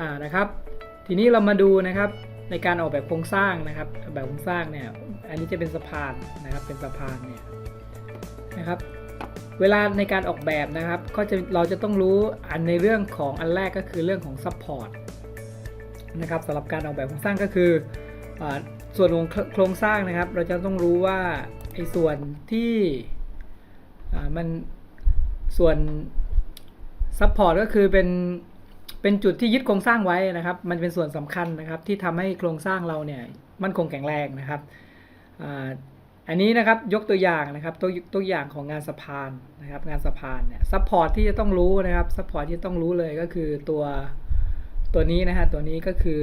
อ่านะครับ ทีนี้เรามาดูนะครับในการออกแบบโครงสร้างนะครับ แบบโครงสร้างเนี่ย อันนี้จะเป็นสะพานนะครับ เป็นสะพานเนี่ยนะครับ เวลาในการออกแบบนะครับ ก็จะเราจะต้องรู้อันในเรื่องของอันแรกก็คือเรื่องของซัพพอร์ตนะครับสำหรับการออกแบบโครงสร้างก็คืออส่วนของโครงสร้างนะครับ เราจะต้องรู้ว่าไอ้ส่วนที่มันส่วนซัพพอร์ตก็คือเป็น เป็นจุดที่ยึดโครงสร้างไว้นะครับ มันเป็นส่วนสำคัญนะครับ ที่ทำให้โครงสร้างเราเนี่ยมั่นคงแข็งแรงนะครับอ,อันนี้นะครับยกตัวอย่างนะครับตัวตัวอย่างของงานสะพานนะครับ งานสะพานเนี่ยซัพพอร์ตที่จะต้องรู้นะครับซัพพอร์ตที่ต้องรู้เลยก็คือตัวตัวนี้นะฮะตัวนี้ก็คือ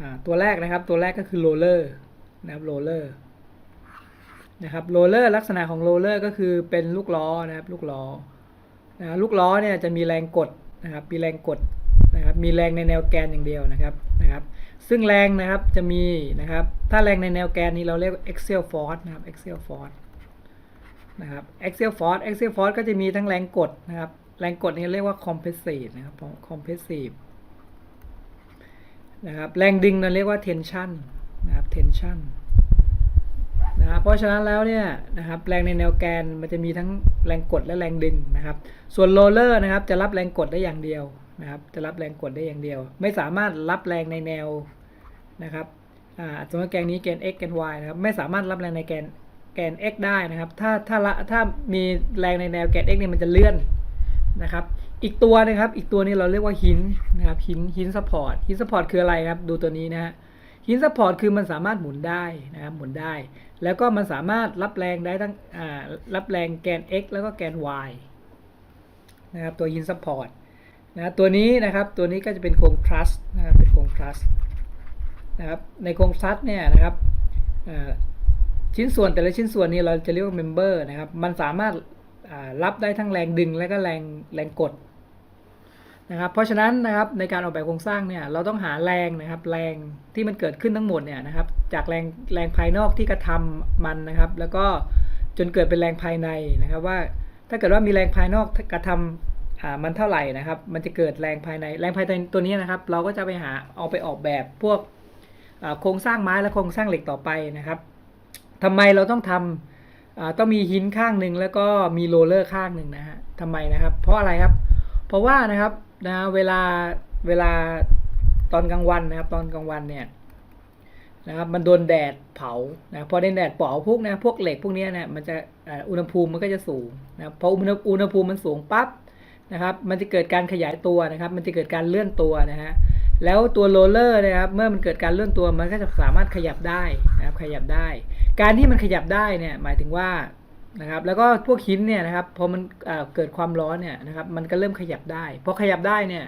อตัวแรกนะครับ ตัวแรกก็คือโรลเลอร์นะครับโรลเลอร์นะครับโรลเลอร์ลักษณะของโรลเลอร์ก็คือเป็นลูกล้อนะครับลูกล้อ นะลูกล้อเนี่ยจะมีแรงกดนะครับมีแรงกดนะครับมีแรงในแนวแกนอย่างเดียวนะครับนะครับ ซึ่งแรงนะครับจะมีนะครับถ้าแรงในแนวแกนนี้เราเรียก axial force นะครับ axial force นะครับ axial force axial force ก็จะมีทั้งแรงกดนะครับแรงกดนี้เรียกว่า compressive นะครับ compressive นะครับแรงดึงเราเรียกว่า tension นะครับ tension นะครับเพราะฉะนั้นแล้วเนี่ยนะครับแรงในแนวแกนมันจะมีทั้งแรงกดและแรงดึงนะครับ ส่วนโรลเลอร์นะครับจะรับแรงกดได้อย่างเดียวนะครับ จะรับแรงกดได้อย่างเดียว ไม่สามารถรับแรงในแนวนะครับอ่าสมมติแกนนี้แกน x แกน y นะครับไม่สามารถรับแรงในแกนแกน x ได้นะครับ ถ้าถ้าละถ้ามีแรงในแนวแกน x เนี่ยมันจะเลื่อนนะครับ อีกตัวนะครับ อีกตัวนี้เราเรียกว่าหินนะครับหินหินซัพพอร์ตหินซัพพอร์ตคืออะไรครับ ดูตัวนี้นะฮะหินซัพพอร์ตคือมันสามารถหมุนได้นะครับหมุนได้ แล้วก็มันสามารถรับแรงได้ทั้งรับแรงแกน x แล้วก็แกน y นะครับตัวหินซัพพอร์ตนะตัวนี้นะครับตัวนี้ก็จะเป็นโครงทรัสนะครับเป็นโครงทรัสนะครับในโครงทรัสเนี่ยนะครับชิ้นส่วนแต่ละชิ้นส่วนนี้เราจะเรียกว่าเมมเบอร์นะครับมันสามารถรับได้ทั้งแรงดึงและก็แรงแรงกด นะครับเพราะฉะนั้นนะครับในการออกแบบโครงสร้างเนี่ยเราต้องหาแรงนะครับแรงที่มันเกิดขึ้นทั้งหมดเนี่ยนะครับจากแรงแรงภายนอกที่กระทำมันนะครับ แล้วก็จนเกิดเป็นแรงภายในนะครับ ว่าถ้าเกิดว่ามีแรงภายนอกกระทำอ่ามันเท่าไหร่นะครับ มันจะเกิดแรงภายในแรงภายในตัวนี้นะครับ เราก็จะไปหาเอาไปออกแบบพวกโครงสร้างไม้และโครงสร้างเหล็กต่อไปนะครับทำไมเราต้องทำอ่าต้องมีหินข้างหนึ่งแล้วก็มีโรลเลอร์ข้างหนึ่งนะฮะทำไมนะครับ เพราะอะไรครับ เพราะว่านะครับ นะเวลาเวลาตอนกลางวันนะครับตอนกลางวันเนี่ยนะครับมันโดนแดดเผานะพอโดนแดดเผาพวกนะพวกเหล็กพวกนี้เนี่ยมันจะอุณหภูมิมันก็จะสูงนะพออุณหอุณหภูมิมันสูงปั๊บนะครับมันจะเกิดการขยายตัวนะครับ มันจะเกิดการเลื่อนตัวนะฮะแล้วตัวโรลเลอร์นะครับเมื่อมันเกิดการเลื่อนตัวมันก็จะสามารถขยับได้นะครับขยับได้ การที่มันขยับได้เนี่ยหมายถึงว่า นะครับแล้วก็พวกหินเนี่ยนะครับพอมันเเกิดความร้อนเนี่ยนะครับมันก็เริ่มขยับได้พอขยับได้เนี่ย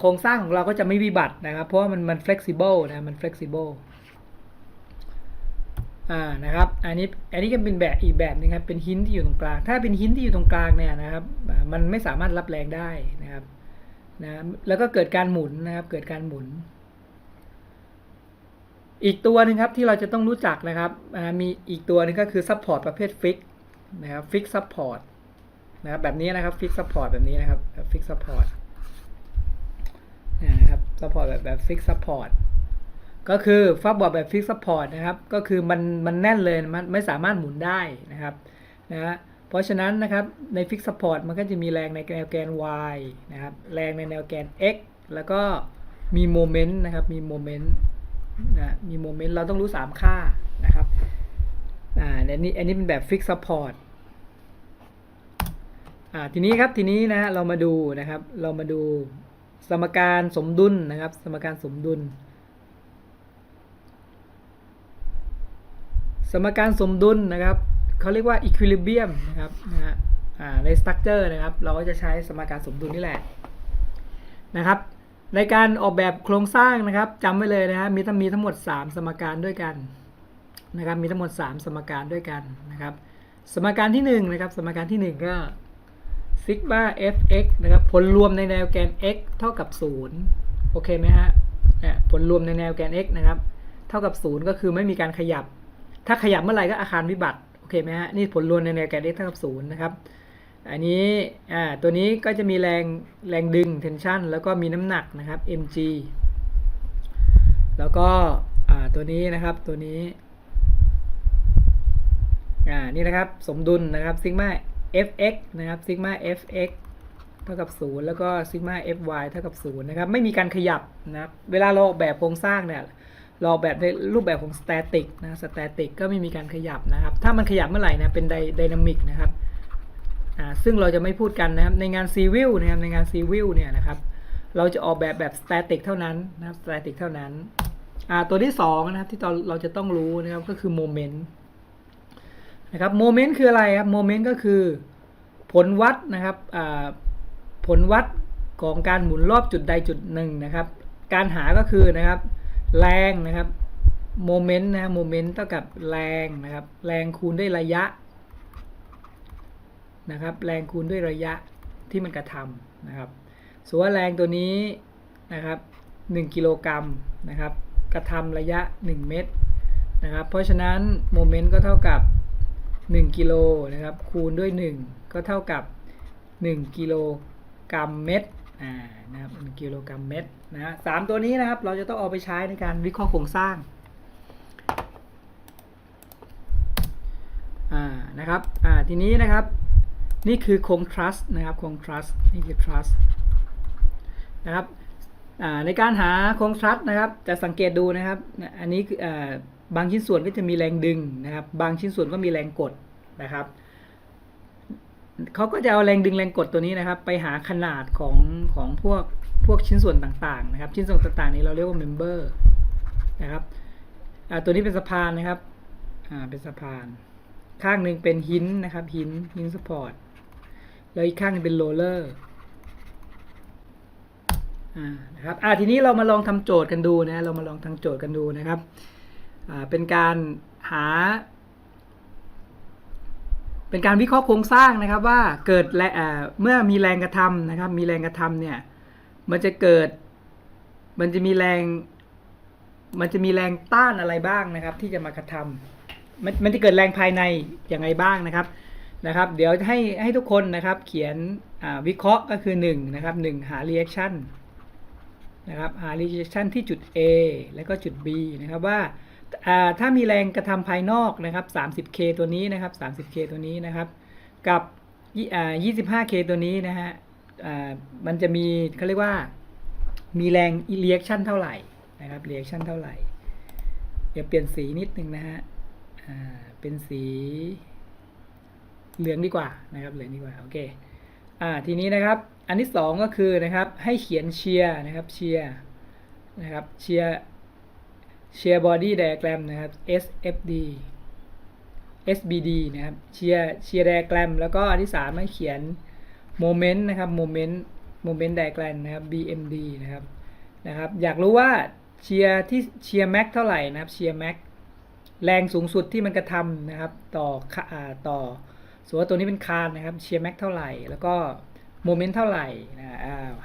โครงสร้างของเราก็จะไม่วิบัตินะครับเพราะว่ามันมัน flexible นะมัน flexible อ่านะครับอันนี้อันนี้ก็เป็นแบบอีกแบบนึงครับเป็นหินที่อยู่ตรงกลาง ถ้าเป็นหินที่อยู่ตรงกลางเนี่ยนะครับมันไม่สามารถรับแรงได้นะครับนะแล้วก็เกิดการหมุนนะครับเกิดการหมุน อีกตัวหนึ่งครับที่เราจะต้องรู้จักนะครับมีอีกตัวหนึงก็คือซัพพอร์ตประเภทฟิก นะครับฟิกซัพพอร์ตนะครับแบบนี้นะครับฟิกซัพพอร์ตแบบนี้นะครับฟิกซัพพอร์ตนะครับซัพพอร์ตแบบแบบฟิกซัพพอร์ตก็คือฟับบอร์ดแบบฟิกซัพพอร์ตนะครับก็คือมันมันแน่นเลยมันไม่สามารถหมุนได้นะครับนะฮะเพราะฉะนั้นนะครับในฟิกซัพพอร์ตมันก็จะมีแรงในแนวแกน y นะครับแรงในแนวแกน x แล้วก็มีโมเมนต์นะครับมีโมเมนต์นะมีโมเมนต์เราต้องรู้ 3 ค่านะครับ อ่าอันนี้อันนี้เป็นแบบฟิกซัพพอร์ตอ่าทีนี้ครับทีนี้นะฮะเรามาดูนะครับ เรามาดูสมการสมดุลนะครับ สมการสมดุล สมการสมดุลนะครับเขาเรียกว่า equilibrium นะครับนะฮะอ่าใน structure นะครับ เราก็จะใช้สมการสมดุลนี่แหละนะครับ ในการออกแบบโครงสร้างนะครับจำไว้เลยนะฮะมีทั้งมีทั้งหมด 3 สมการด้วยกัน นะครับมีทั้งหมด 3 สมการด้วยกันนะครับ สมการที่1นะครับสมการที่ 1 ก็ซิกมา fx นะครับผลรวมในแนวแกน x เท่ากับ 0 โอเคไหมฮะเนี่ยผลรวมในแนวแกน x นะครับ เท่ากับ 0 ก็คือไม่มีการขยับ ถ้าขยับเมื่อไหร่ก็อาคารวิบัติโอเคไหมฮะนี่ผลรวมในแนวแกน x เท่ากับ0นะครับอันนี้อ่าตัวนี้ก็จะมีแรงแรงดึง tension แล้วก็มีน้ำหนักนะครับ mg แล้วก็อ่าตัวนี้นะครับตัวนี้ อ่านี่นะครับสมดุลนะครับซิกมา fx นะครับซิกมา fx เท่ากับ 0 แล้วก็ซิกมา fy เท่ากับ 0 นะครับ ไม่มีการขยับนะครับ เวลาเราออกแบบโครงสร้างเนี่ย เราออกแบบในรูปแบบของ static นะ static ก็ไม่มีการขยับนะครับ ถ้ามันขยับเมื่อไหร่นะ เป็น dynamic นะครับ อ่า ซึ่งเราจะไม่พูดกันนะครับ ในงาน civil นะครับ ในงาน civil เนี่ยนะครับ เราจะออกแบบแบบ static เท่านั้นนะครับ static เท่านั้น อ่า ตัวที่สองนะครับที่เราเราจะต้องรู้นะครับ ก็คือ moment นะครับ moment คืออะไรครับ moment ก็คือผลวัดนะครับผลวัดของการหมุนรอบจุดใดจุดหนึ่งนะครับ การหาก็คือนะครับ แรงนะครับโมเมนต์นะโมเมนต์เท่ากับแรงนะครับ แรงคูณด้วยระยะนะครับ แรงคูณด้วยระยะที่มันกระทำนะครับส่วนว่าแรงตัวนี้นะครับ1กิโลกรัมนะครับ กระทำระยะ 1 เมตรนะครับ เพราะฉะนั้นโมเมนต์ก็เท่ากับ 1กิโลนะครับคูณด้วย 1 ก็เท่ากับ 1 กิโลกรัมเมตรอ่านะครับ1กิโลกรัมเมตรนะสามตัวนี้นะครับเราจะต้องเอาไปใช้ในการวิเคราะห์โครงสร้างอ่านะครับอ่าทีนี้นะครับนี่คือโครง trust นะครับโครง trust นี่คือ trust นะครับอ่าในการหาโครง trust นะครับจะสังเกตดูนะครับอันนี้คืออ่า บางชิ้นส่วนก็จะมีแรงดึงนะครับ บางชิ้นส่วนก็มีแรงกดนะครับเขาก็จะเอาแรงดึงแรงกดตัวนี้นะครับ ไปหาขนาดของของพวกพวกชิ้นส่วนต่างๆนะครับ ชิ้นส่วนต่างๆนี้เราเรียกว่า member นะครับตัวนี้เป็นสะพานนะครับอ่าเป็นสะพาน ข้างหนึ่งเป็นหินนะครับหินหินสปอร์ตแล้วอีกข้างหนึงเป็นโรลเลอร์อ่านะครับอ่าทีนี้เรามาลองทำโจทย์กันดูนะเรามาลองทำโจทย์กันดูนะครับ เป็นการหา เป็นการวิเคราะห์โครงสร้างนะครับว่าเกิดแรอ่าเมื่อมีแรงกระทำนะครับ มีแรงกระทำเนี่ยมันจะเกิดมันจะมีแรง มันจะมีแรงต้านอะไรบ้างนะครับ ที่จะมากระทำมันมันจะเกิดแรงภายในอย่างไรบ้างนะครับนะครับ เดี๋ยวให้ให้ทุกคนนะครับเขียนวิเคราะห์ก็คือ1นะครับ1หา reaction นะครับหา reaction ที่จุด A แล้วก็จุด B นะครับว่า ถ้ามีแรงกระทำภายนอกนะครับ 30K ตัวนี้นะครับ 30K ตัวนี้นะครับ กับยี่อ่า 25K ตัวนี้นะฮะมันจะมีเขาเรียกว่ามีแรง reaction เท่าไหร่นะครับ reaction เท่าไหร่เดี๋ยวเปลี่ยนสีนิดนึงนะฮะเป็นสีเหลืองดีกว่านะครับเหลืองดีกว่าโอเคอ่าทีนี้นะครับอันที่สองก็คือนะครับให้เขียนเชียร์นะครับเชียร์นะครับเชียร์ share body diagram นะครับ SFD SBD นะครับ share share diagram แล้วก็อันที่สามให้เขียน moment นะครับ moment moment diagram นะครับ BMD นะครับนะครับ อยากรู้ว่าเชียร์ที่เชียร์แม็กเท่าไหร่นะครับเชียร์แม็กแรงสูงสุดที่มันกระทำนะครับ ต่อค่าอ่าต่อสมมติว่าตัวนี้เป็นคานนะครับเชียร์แม็กเท่าไหร่ แล้วก็โมเมนต์เท่าไหร่นะ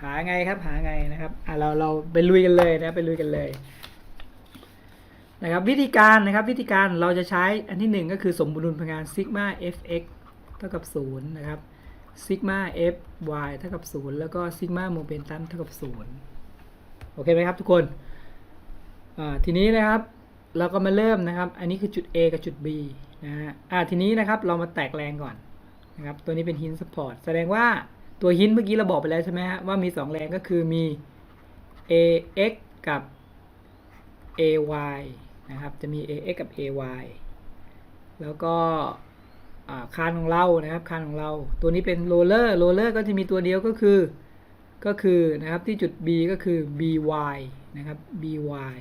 หาไงครับหาไงนะครับอ่าเราเราไปลุยกันเลยนะไปลุยกันเลย นะครับวิธีการนะครับวิธีการเราจะใช้อันที่หนึ่งก็คือสมดุลพลังงานซิกมา fx เท่ากับ0นะครับซิกมา fy เท่ากับ 0 แล้วก็ซิกมาโมเมนตัมเท่ากับ 0 โอเคไหมครับทุกคนทีนี้นะครับเราก็มาเริ่มนะครับ อันนี้คือจุด A กับจุด B นะฮะอ่าทีนี้นะครับเรามาแตกแรงก่อนนะครับตัวนี้เป็นหินสปอร์ตแสดงว่าตัวหินเมื่อกี้เราบอกไปแล้วใช่ไหมฮะว่ามี 2 แรงก็คือมี ax กับ ay นะครับ จะมี ax กับ ay แล้วก็คานของเรานะครับคานของเรา ตัวนี้เป็นโรลเลอร์โรลเลอร์ก็จะมีตัวเดียวก็คือ ก็คือนะครับที่จุด b ก็คือ by นะครับ by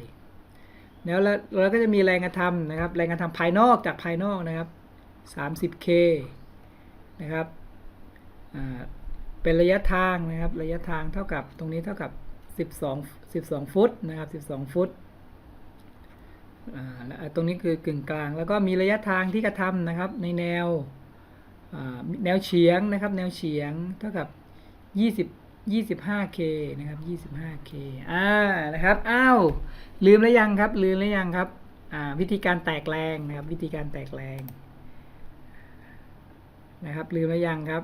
แล้วแล้วแล้วก็จะมีแรงกระทำนะครับ แรงกระทำภายนอกจากภายนอกนะครับ 30k นะครับเป็นระยะทางนะครับ ระยะทางเท่ากับตรงนี้เท่ากับ 12 12 ฟุตนะครับ 12 ฟุต และตรงนี้คือกึ่งกลาง แล้วก็มีระยะทางที่กระทำนะครับ ในแนวแนวเฉียงนะครับ แนวเฉียงเท่ากับ 20 25k นะครับ 25k อ่านะครับอ้าวลืมแล้วยังครับ ลืมแล้วยังครับอ่าวิธีการแตกแรงนะครับ วิธีการแตกแรงนะครับ ลืมแล้วยังครับ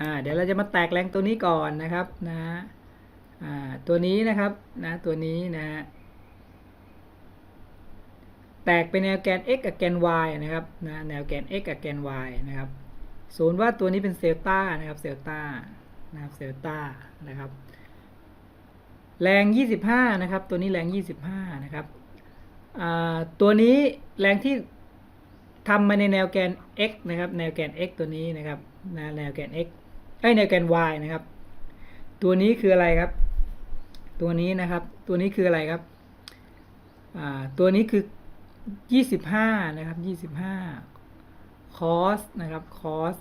อ่าเดี๋ยวเราจะมาแตกแรงตัวนี้ก่อนนะครับนะอ่าตัวนี้นะครับนะตัวนี้นะฮะ แตกเป็นแนวแกน x กับแกน y นะครับนะแนวแกน x กับแกน y นะครับศูนย์ว่าตัวนี้เป็นเซลตานะครับเซลตานะครับเซลตานะครับ แรง 25 นะครับ ตัวนี้แรง 25 นะครับตัวนี้แรงที่ทำมาในแนวแกน x นะครับ แนวแกน x ตัวนี้นะครับนะแนวแกน x ไอแนวแกน y นะครับ ตัวนี้คืออะไรครับ ตัวนี้นะครับ ตัวนี้คืออะไรครับตัวนี้คือ 25นะครับ25 cos นะครับ cos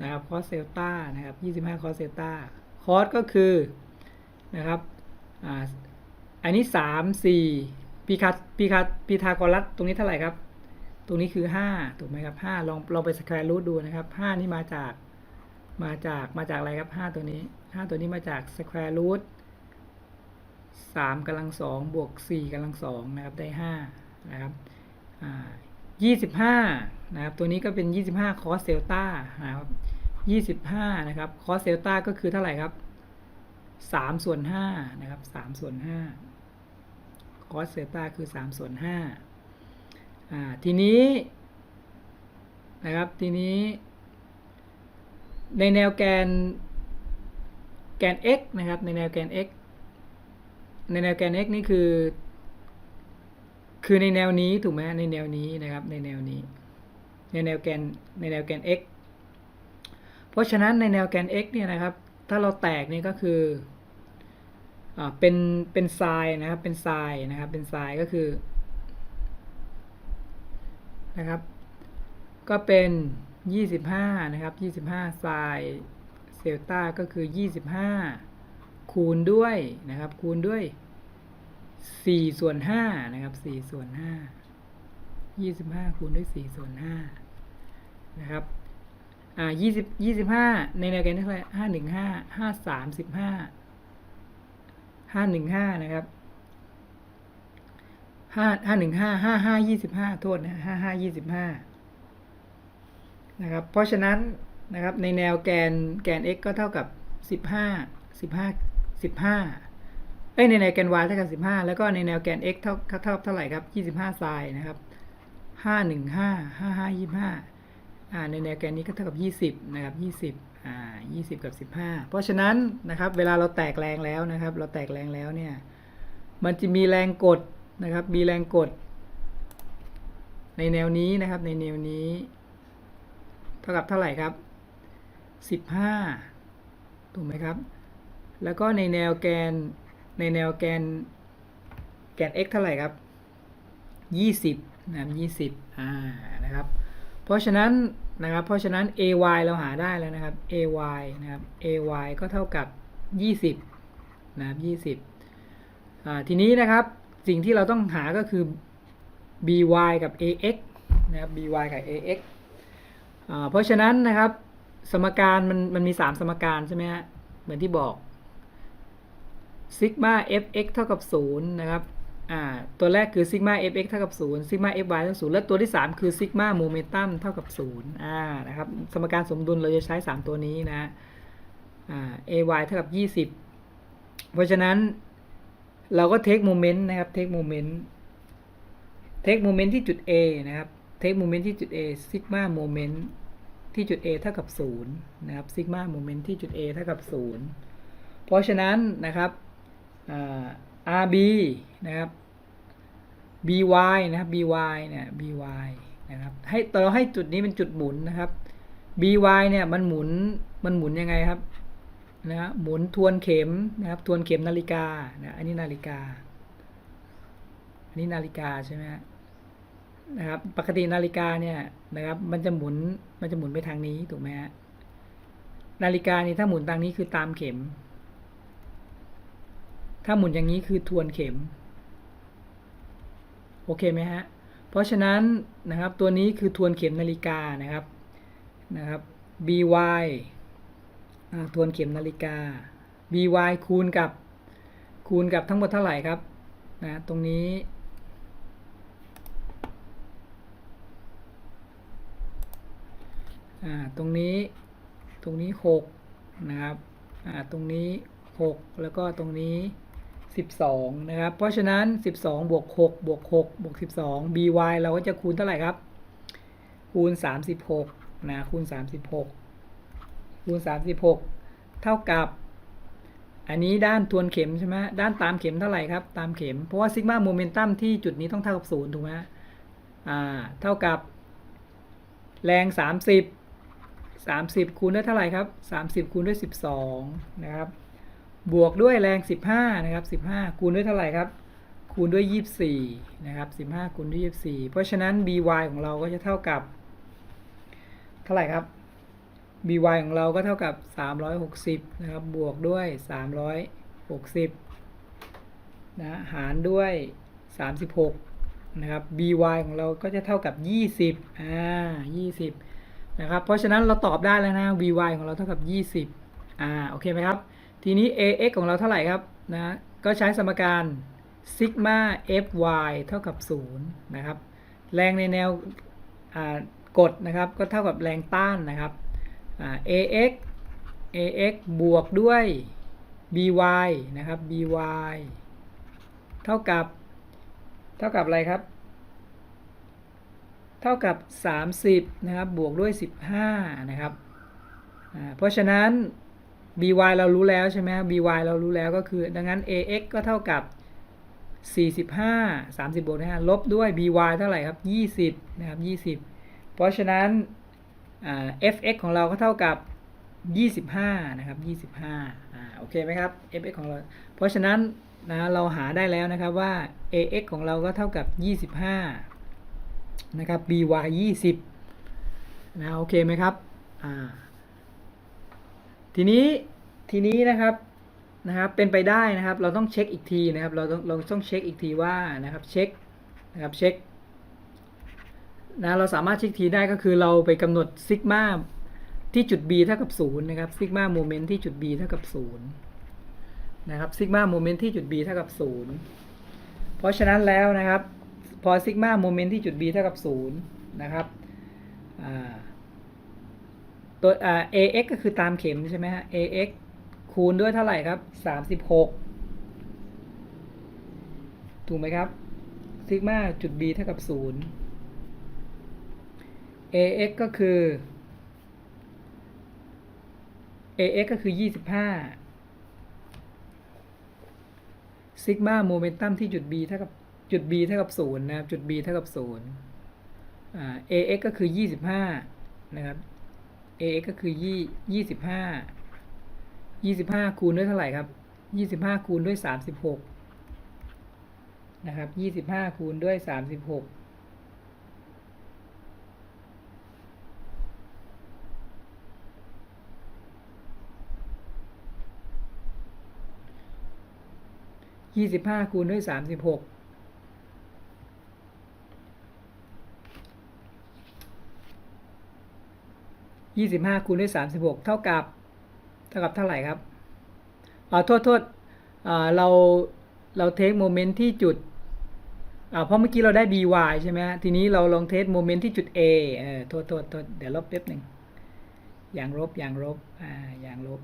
นะครับ cos เซลตานะครับ25 cos เซลตา cos ก็คือนะครับอ่าอันนี้สามสี่พีคาพีคาพีทากรัสตรงนี้เท่าไหร่ครับ ตรงนี้คือห้าถูกไหมครับห้าลองลองไปสแควร์รูทดูนะครับห้านี่มาจากมาจากมาจากอะไรครับห้าตัวนี้ห้าตัวนี้มาจากสแควร์รูทสามกำลังสองบวกสี่กำลังสองนะครับได้ห้านะครับ อ่ายี่สิบห้านะครับ ตัวนี้ก็เป็นยี่สิบห้าคอสเซลตานะครับยี่สิบห้านะครับ คอสเซลตาก็คือเท่าไหร่ครับสามส่วนห้านะครับสามส่วนห้าคอสเซตาคือสามส่วนห้าอ่าทีนี้นะครับ ทีนี้ ในแนวแกนแกน x นะครับ ในแนวแกน x ในแนวแกน x นี่คือ คือในแนวนี้ถูกไหมในแนวนี้นะครับในแนวนี้ ในแนวแกนในแนวแกน x เพราะฉะนั้นในแนวแกน x เนี่ยนะครับ ถ้าเราแตกนี่ก็คืออ่าเป็นเป็นไซน์นะครับเป็นไซน์นะครับเป็นไซน์ก็คือนะครับ ก็เป็น 25 นะครับ 25ไซน์เซลตาก็คือ 25 คูณด้วยนะครับ คูณด้วย สี่ส่วน5นะครับ4ส่วน5 25คูณด้วย4ส่วน5นะครับอ่ายี่สิบยี่สิบห้าในแนวแกนเท่าไหร่ห้าหนึ่งห้าห้าสามสิบห้าห้าหนึ่งห้านะครับห้าห้าหนึ่งห้าห้าห้ายี่สิบห้าโทษนะห้าห้ายี่สิบห้านะครับ เพราะฉะนั้นนะครับในแนวแกนแกน x ก็เท่ากับสิบห้าสิบห้าสิบห้า เอ้ยในแนวแกน y เท่ากับสิบห้าแล้วก็ในแนวแกน x เท่าเท่าเท่าไหร่ครับยี่สิบห้าไซน์นะครับห้าหนึ่งห้าห้าห้ายี่ห้าอ่าในแนวแกนนี้ก็เท่ากับ 20 นะครับ 20อ่า20 กับ 15 เพราะฉะนั้นนะครับเวลาเราแตกแรงแล้วนะครับ เราแตกแรงแล้วเนี่ยมันจะมีแรงกดนะครับ มีแรงกด ในแนวนี้นะครับในแนวนี้ เท่ากับเท่าไหร่ครับ 15 ถูกไหมครับ แล้วก็ในแนวแกน ในแนวแกนแกน x เท่าไหร่ครับ 20นะครับ 20อ่านะครับ เพราะฉะนั้นนะครับ เพราะฉะนั้น ay เราหาได้แล้วนะครับ ay นะครับ ay ก็เท่ากับ 20นะครับ20อ่าทีนี้นะครับสิ่งที่เราต้องหาก็คือ by กับ ax นะครับ by กับ ax อ่าเพราะฉะนั้นนะครับสมการมันมันมี 3 สมการใช่ไหมฮะเหมือนที่บอก ซิกมา fx เท่ากับ 0 นะครับอ่าตัวแรกคือซิกมา fx เท่ากับ0ซิกมา fy เท่ากับ0และตัวที่ 3 คือซิกมาโมเมนตัมเท่ากับ0อ่านะครับสมการสมดุลเราจะใช้ 3 ตัวนี้นะอ่า ay เท่ากับ 20 เพราะฉะนั้นเราก็เทคโมเมนต์นะครับเทคโมเมนต์เทคโมเมนต์ที่จุด A นะครับเทคโมเมนต์ที่จุด A ซิกมาโมเมนต์ที่จุด A เท่ากับ0นะครับซิกมาโมเมนต์ที่จุด A เท่ากับ0เพราะฉะนั้นนะครับ RB นะครับ BY นะครับ BY เนี่ย BY นะครับให้เราให้จุดนี้เป็นจุดหมุนนะครับ BY เนี่ยมันหมุนมันหมุนยังไงครับนะหมุนทวนเข็มนะครับทวนเข็มนาฬิกานะอันนี้นาฬิกา อันนี้นาฬิกาใช่ไหมนะครับปกตินาฬิกาเนี่ยนะครับมันจะหมุนมันจะหมุนไปทางนี้ถูกไหมฮะนาฬิกานี่ถ้าหมุนทางนี้คือตามเข็ม ถ้าหมุนอย่างนี้คือทวนเข็ม โอเคไหมฮะ เพราะฉะนั้นนะครับตัวนี้คือทวนเข็มนาฬิกานะครับนะครับ by ทวนเข็มนาฬิกา by คูณกับคูณกับทั้งหมดเท่าไหร่ครับนะตรงนี้อ่าตรงนี้ตรงนี้ 6 นะครับอ่าตรงนี้ 6 แล้วก็ตรงนี้ 12 นะครับ เพราะฉะนั้น 12บวก6บวก6บวก12 by เราก็จะคูณเท่าไหร่ครับ คูณ 36 นะ คูณ 36 คูณ 36 เท่ากับ อันนี้ด้านทวนเข็มใช่ไหมด้านตามเข็มเท่าไหร่ครับ ตามเข็ม เพราะว่าซิกมาโมเมนตัมที่จุดนี้ต้องเท่ากับศูนย์ถูกไหมอ่า เท่ากับ แรง 30 30 คูณด้วยเท่าไหร่ครับ 30 คูณด้วย 12 นะครับ บวกด้วยแรง 15 นะครับ 15 คูณด้วยเท่าไหร่ครับ คูณด้วย 24 นะครับ 15 คูณด้วย 24 เพราะฉะนั้น by ของเราก็จะเท่ากับ เท่าไหร่ครับ by ของเราก็เท่ากับ 360 นะครับ บวกด้วย 360 นะ หารด้วย 36 นะครับ by ของเราก็จะเท่ากับ 20 อ่า 20 นะครับ เพราะฉะนั้นเราตอบได้แล้วนะ vy ของเราเท่ากับ 20 อ่า โอเคไหมครับ ทีนี้ ax ของเราเท่าไหร่ครับนะก็ใช้สมการซิกมา fy เท่ากับ0นะครับ แรงในแนวกดนะครับ ก็เท่ากับแรงต้านนะครับ ax ax บวกด้วย by นะครับ by เท่ากับ เท่ากับอะไรครับ เท่ากับ 30 นะครับ บวกด้วย 15 นะครับ เพราะฉะนั้น by เรารู้แล้วใช่ไหม by เรารู้แล้วก็คือ ดังนั้น ax ก็เท่ากับ 45 30บวกนะฮะลบด้วย by เท่าไหร่ครับ 20 นะครับ 20 เพราะฉะนั้นอ่า fx ของเราก็เท่ากับ 25 นะครับ 25อ่าโอเคไหมครับ fx ของเรา เพราะฉะนั้นนะเราหาได้แล้วนะครับว่า ax ของเราก็เท่ากับ 25 นะครับ by 20 นะโอเคไหมครับอ่า ทีนี้ทีนี้นะครับนะครับเป็นไปได้นะครับ เราต้องเช็คอีกทีนะครับ เราต้องเราต้องเช็คอีกทีว่านะครับเช็คนะครับเช็คนะเราสามารถเช็คทีได้ก็คือเราไปกำหนดซิกมาที่จุด b เท่ากับ0นะครับซิกมาโมเมนต์ที่จุด b เท่ากับ0นะครับซิกมาโมเมนต์ที่จุด b เท่ากับ0เพราะฉะนั้นแล้วนะครับ พอซิกมาโมเมนต์ที่จุด b เท่ากับ0นะครับอ่า ตัวอ่า ax ก็คือตามเข็มใช่ไหมฮะ ax คูณด้วยเท่าไหร่ครับ 36 ถูกไหมครับซิกมาจุด b เท่ากับ 0 ax ก็คือ ax ก็คือ 25ซิกมาโมเมนตัมที่จุด b เท่ากับจุด b เท่ากับ 0 นะครับ จุด b เท่ากับ 0 ax ก็คือ 25 นะครับ ax ก็คือยี่ยี่สิบห้ายี่สิบห้าคูณด้วยเท่าไหร่ครับยี่สิบห้าคูณด้วยสามสิบหกนะครับยี่สิบห้าคูณด้วยสามสิบหกยี่สิบห้าคูณด้วยสามสิบหก 25คูณด้วย 36 เท่ากับ เท่ากับเท่าไหร่ครับอ่าโทษโทษเราเราเทคโมเมนต์ที่จุดเพราะเมื่อกี้เราได้ by ใช่ไหมทีนี้เราลองเทสโมเมนต์ที่จุด a เออโทษโทษโทษเดี๋ยวลบแป๊บหนึ่งอย่างลบอย่างลบอ่าอย่างลบ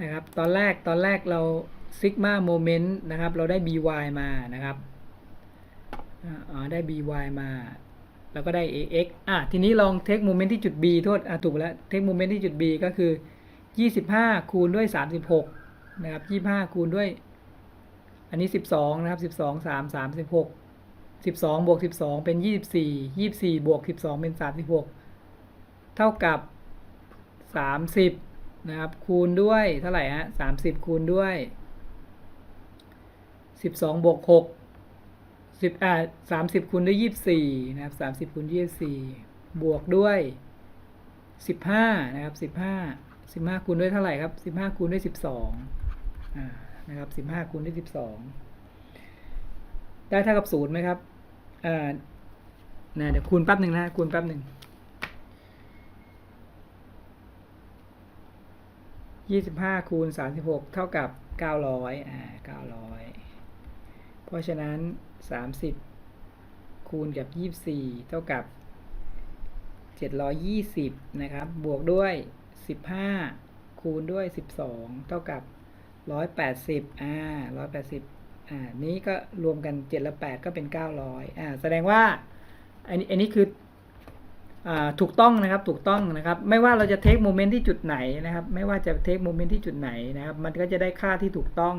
นะครับ ตอนแรกตอนแรกเราซิกมาโมเมนต์นะครับ เราได้ by มานะครับ อ่าได้ by มา แล้วก็ได้ ax อะทีนี้ลองเทคโมเมนต์ที่จุด b โทษอะถูกแล้วเทคโมเมนต์ที่จุด b ก็คือ 25 คูณด้วย 36 นะครับ 25 คูณด้วย อันนี้ 12 นะครับ 12 3 36 12บวก12 เป็น 24 24บวก12 เป็น 36 เท่ากับ 30 นะครับ คูณด้วยเท่าไหร่ฮะ30 คูณด้วย 12บวก6 สิบอ่าสามสิบคูณด้วยยี่สิบสี่นะครับสามสิบคูณยี่สิบสี่บวกด้วยสิบห้านะครับสิบห้าสิบห้าคูณด้วยเท่าไหร่ครับสิบห้าคูณด้วยสิบสองอ่านะครับสิบห้าคูณด้วยสิบสองได้เท่ากับศูนย์ไหมครับอ่านะเดี๋ยวคูณแป๊บหนึ่งนะคูณแป๊บหนึ่งยี่สิบห้าคูณสามสิบหกเท่ากับเก้าร้อยอ่าเก้าร้อยเพราะฉะนั้น 30 คูณกับ 24 เท่ากับ 720 นะครับ บวกด้วย 15 คูณด้วย 12 เท่ากับ 180 อ่า 180 อ่า นี้ก็รวมกัน 7 และ 8 ก็เป็น 900 อ่า แสดงว่า อันนี้อันนี้คืออ่าถูกต้องนะครับถูกต้องนะครับ ไม่ว่าเราจะเทคโมเมนต์ที่จุดไหนนะครับ ไม่ว่าจะเทคโมเมนต์ที่จุดไหนนะครับ มันก็จะได้ค่าที่ถูกต้อง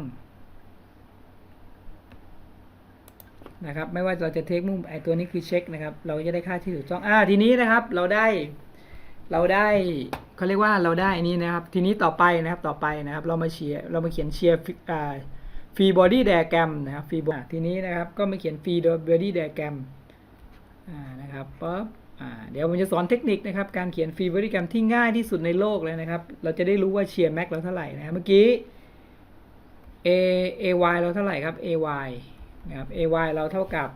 นะครับ ไม่ว่าเราจะเทคมุมไอตัวนี้คือเช็คนะครับ เราจะได้ค่าที่ถูกต้องอ่าทีนี้นะครับเราได้เราได้เขาเรียกว่าเราได้อันนี้นะครับ ทีนี้ต่อไปนะครับต่อไปนะครับ เรามาเชียร์เรามาเขียนเชียร์อ่าฟรีบอดี้ไดอะแกรมนะครับฟรีบอทีนี้นะครับก็มาเขียนฟรีบอดี้ไดอะแกรมอ่านะครับปั๊บอ่าเดี๋ยวผมจะสอนเทคนิคนะครับ การเขียนฟรีบอดี้แกรมที่ง่ายที่สุดในโลกเลยนะครับ เราจะได้รู้ว่าเชียร์แม็กเราเท่าไหร่นะครับเมื่อกี้ A A Y เราเท่าไหร่ครับ A Y นะครับ A Y เราเท่ากับ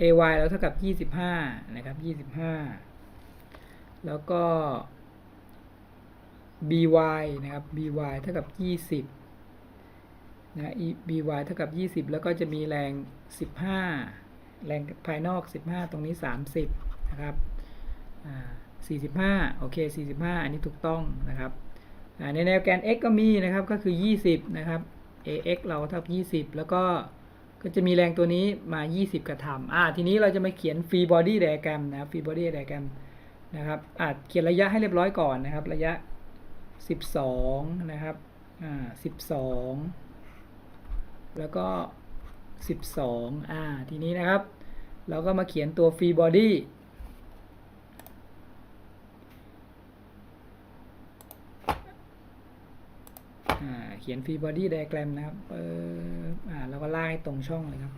A Y เราเท่ากับ 25 นะครับ 25 แล้วก็ B Y นะครับ B Y เท่ากับ 20 นะ B Y เท่ากับ 20 แล้วก็จะมีแรง 15 แรงภายนอก 15 ตรงนี้ 30 นะครับ45 โอเค 45 อันนี้ถูกต้องนะครับในแนวแกน x ก็มีนะครับ ก็คือ 20 นะครับ ax เราเท่ากับ20 แล้วก็ก็จะมีแรงตัวนี้มา 20 กระทำอ่า ทีนี้เราจะมาเขียน free body diagram นะครับ free body diagram นะครับอ่าเขียนระยะให้เรียบร้อยก่อนนะครับ ระยะ 12 นะครับ อ่า 12 แล้วก็ 12 อ่า ทีนี้นะครับ เราก็มาเขียนตัว free body เขียน free body diagram นะครับเปิบอ่าเราก็ลากให้ตรงช่องเลยครับ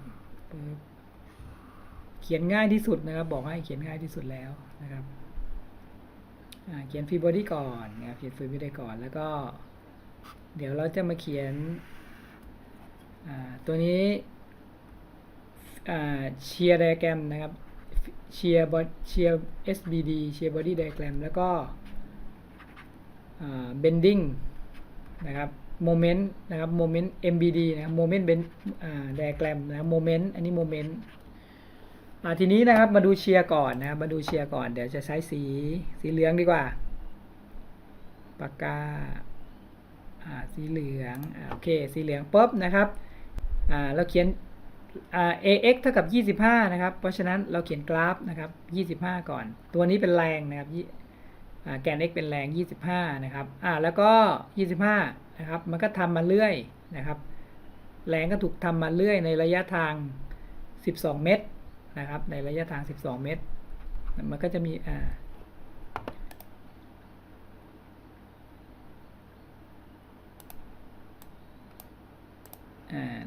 เขียนง่ายที่สุดนะครับ บอกให้เขียนง่ายที่สุดแล้วนะครับอ่าเขียน free body ก่อนนะครับเขียน free body ก่อนแล้วก็ เดี๋ยวเราจะมาเขียนตัวนี้เชียร์ diagram นะครับเชียร์บอเชียร์ SBD เชียร์ body diagram แล้วก็อ่า bending นะครับ โมเมนต์นะครับโมเมนต์ MBD นะครับโมเมนต์เป็นอ่าไดอะแกรมนะครับโมเมนต์อันนี้โมเมนต์อ่าทีนี้นะครับมาดูเชียร์ก่อนนะครับมาดูเชียร์ก่อนเดี๋ยวจะใช้สีสีเหลืองดีกว่าปากกาอ่าสีเหลืองอ่าโอเคสีเหลืองปุ๊บนะครับอ่าเราเขียนอ่า ax เท่ากับ 25 นะครับ เพราะฉะนั้นเราเขียนกราฟนะครับ 25 ก่อน ตัวนี้เป็นแรงนะครับยี่ แกน x เป็นแรง 25 นะครับ อ่า แล้วก็ 25 นะครับ มันก็ทำมาเรื่อยนะครับ แรงก็ถูกทำมาเรื่อยในระยะทาง 12 เมตรนะครับ ในระยะทาง 12 เมตร มันก็จะมี อ่า อ่า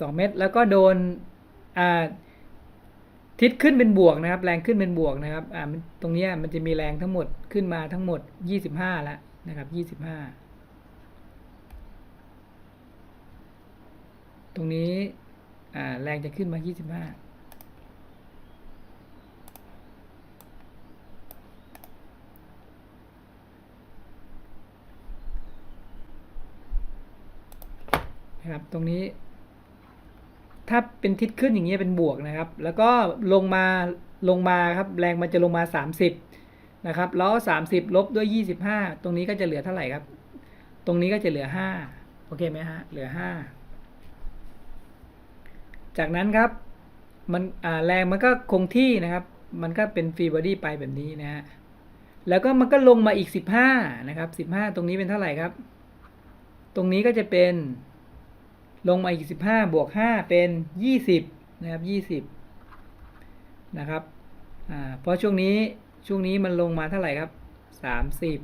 12 เมตร แล้วก็โดน อ่า ทิศขึ้นเป็นบวกนะครับ แรงขึ้นเป็นบวกนะครับอ่าตรงนี้มันจะมีแรงทั้งหมดขึ้นมาทั้งหมด 25แล้วนะครับ 25 ตรงนี้อ่าแรงจะขึ้นมา 25นะครับตรงนี้ ถ้าเป็นทิศขึ้นอย่างเงี้ยเป็นบวกนะครับ แล้วก็ลงมาลงมาครับแรงมันจะลงมา 30นะครับแล้ว30 ลบด้วย 25 ตรงนี้ก็จะเหลือเท่าไหร่ครับ ตรงนี้ก็จะเหลือ 5 โอเคไหมฮะเหลือ 5 จากนั้นครับมันแรงมันก็คงที่นะครับ มันก็เป็นฟรีบอดี้ไปแบบนี้นะฮะแล้วก็มันก็ลงมาอีก 15นะครับ15 ตรงนี้เป็นเท่าไหร่ครับ ตรงนี้ก็จะเป็น ลงมาอีก 15 บวก 5 เป็น 20 นะครับ 20 นะครับเพราะช่วงนี้ช่วงนี้มันลงมาเท่าไหร่ครับ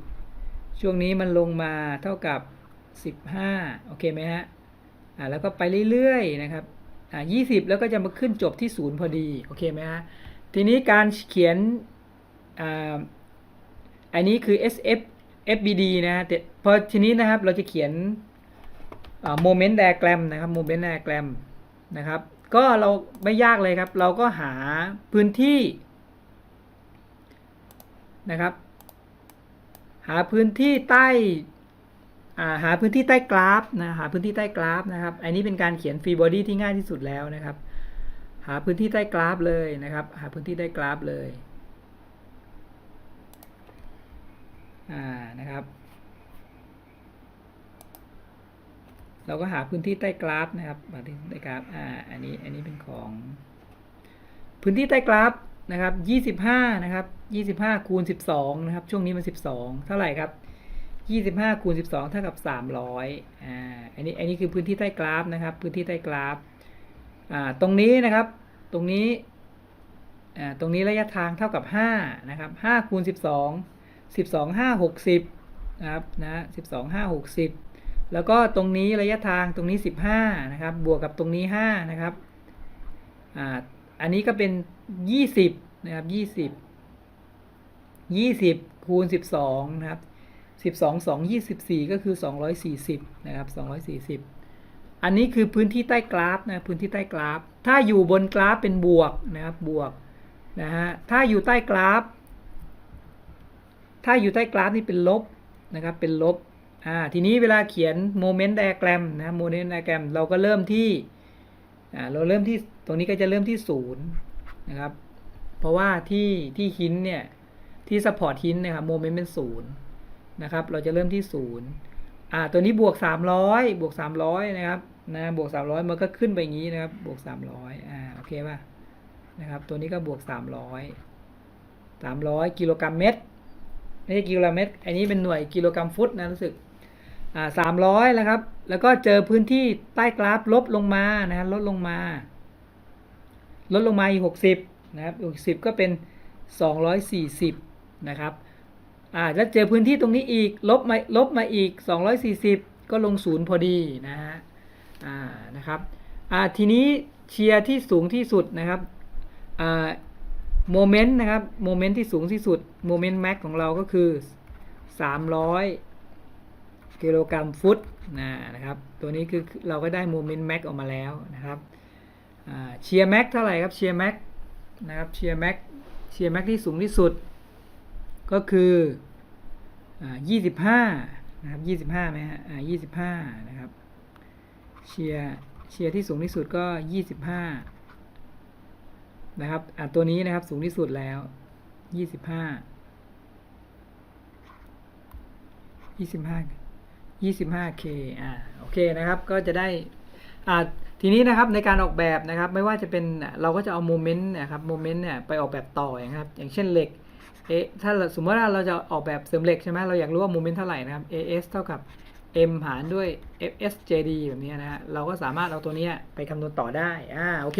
30 ช่วงนี้มันลงมาเท่ากับ 15 โอเคไหมฮะอ่าแล้วก็ไปเรื่อยๆนะครับอ่า20 แล้วก็จะมาขึ้นจบที่0พอดี โอเคไหมฮะ ทีนี้การเขียนอ่าอันนี้คือ SF FBD นะฮะแต่พอทีนี้นะครับเราจะเขียน โมเมนต์ไดแกรมนะครับโมเมนต์ไดแกรมนะครับ ก็เราไม่ยากเลยครับ เราก็หาพื้นที่นะครับ หาพื้นที่ใต้หาพื้นที่ใต้กราฟนะหาพื้นที่ใต้กราฟนะครับ อันนี้เป็นการเขียนฟรีบอดี้ที่ง่ายที่สุดแล้วนะครับ หาพื้นที่ใต้กราฟเลยนะครับ หาพื้นที่ใต้กราฟเลยอ่านะครับ เราก็หาพื้นที่ใต้กราฟนะครับมาที่ใต้กราฟอ่าอันนี้อันนี้เป็นของ พื้นที่ใต้กราฟนะครับยี่สิบห้านะครับยี่สิบห้าคูณสิบสองนะครับ ช่วงนี้มันสิบสองเท่าไหร่ครับยี่สิบห้าคูณสิบสองเท่ากับสามร้อยอ่า อันนี้ อันนี้คือพื้นที่ใต้กราฟนะครับ พื้นที่ใต้กราฟ อ่า ตรงนี้นะครับ ตรงนี้ อ่า ตรงนี้ระยะทางเท่ากับห้านะครับห้าคูณสิบสองสิบสองห้าหกสิบนะครับ นะสิบสองห้าหกสิบ แล้วก็ตรงนี้ระยะทางตรงนี้สิบห้านะครับ บวกกับตรงนี้ห้านะครับ อ่า อันนี้ก็เป็นยี่สิบนะครับยี่สิบยี่สิบคูณสิบสองนะครับสิบสองสองยี่สิบสี่ก็คือสองร้อยสี่สิบนะครับสองร้อยสี่สิบอันนี้คือพื้นที่ใต้กราฟนะ พื้นที่ใต้กราฟ ถ้าอยู่บนกราฟเป็นบวกนะครับ บวก นะฮะ ถ้าอยู่ใต้กราฟ ถ้าอยู่ใต้กราฟนี่เป็นลบนะครับ เป็นลบ อ่าทีนี้เวลาเขียนโมเมนต์ไดอะแกรมนะโมเมนต์ไดอะแกรมเราก็เริ่มที่อ่าเราเริ่มที่ตรงนี้ก็จะเริ่มที่ศูนย์นะครับ เพราะว่าที่ที่หินเนี่ยที่สปอร์ตหินนะครับโมเมนต์เป็นศูนย์นะครับ เราจะเริ่มที่ศูนย์อ่าตัวนี้บวกสามร้อยบวกสามร้อยนะครับนะบวกสามร้อยมันก็ขึ้นไปอย่างนี้นะครับ บวกสามร้อยอ่าโอเคป่ะนะครับ ตัวนี้ก็บวกสามร้อยสามร้อยกิโลกรัมเมตรไม่ใช่กิโลกรัมเมตรอันนี้เป็นหน่วยกิโลกรัมฟุตนะรู้สึก สามร้อยแล้วครับ แล้วก็เจอพื้นที่ใต้กราฟลบลงมานะฮะลดลงมา ลดลงมาอีกหกสิบนะครับหกสิบก็เป็นสองร้อยสี่สิบนะครับอ่าแล้วเจอพื้นที่ตรงนี้อีกลบมาลบมาอีกสองร้อยสี่สิบก็ลงศูนย์พอดีนะฮะอ่านะครับอ่าทีนี้เชียร์ที่สูงที่สุดนะครับอ่าโมเมนต์นะครับโมเมนต์ที่สูงที่สุดโมเมนต์แม็กของเราก็คือสามร้อย กิโลกรัมฟุตนะครับ ตัวนี้คือเราก็ได้โมเมนต์แม็กออกมาแล้วนะครับเชียร์แม็กเท่าไหร่ครับเชียร์แม็กนะครับเชียร์แม็กเชียร์แม็กที่สูงที่สุด ก็คือยี่สิบห้านะครับยี่สิบห้าไหมฮะยี่สิบห้านะครับเชียร์เชียร์ที่สูงที่สุดก็ยี่สิบห้านะครับอะตัวนี้นะครับสูงที่สุดแล้วยี่สิบห้ายี่สิบห้า 25K อ่าโอเคนะครับก็จะได้อ่าทีนี้นะครับในการออกแบบนะครับไม่ว่าจะเป็นเราก็จะเอาโมเมนต์นะครับโมเมนต์เนี่ยไปออกแบบต่ออย่างครับอย่างเช่นเหล็กเอถ้าเราสมมติว่าเราจะออกแบบเสริมเหล็กใช่ไหมเราอยากรู้ว่าโมเมนต์เท่าไหร่นะครับ AS เท่ากับ M หารด้วย FSJD แบบนี้นะฮะเราก็สามารถเอาตัวนี้ไปคำนวณต่อได้อ่าโอเค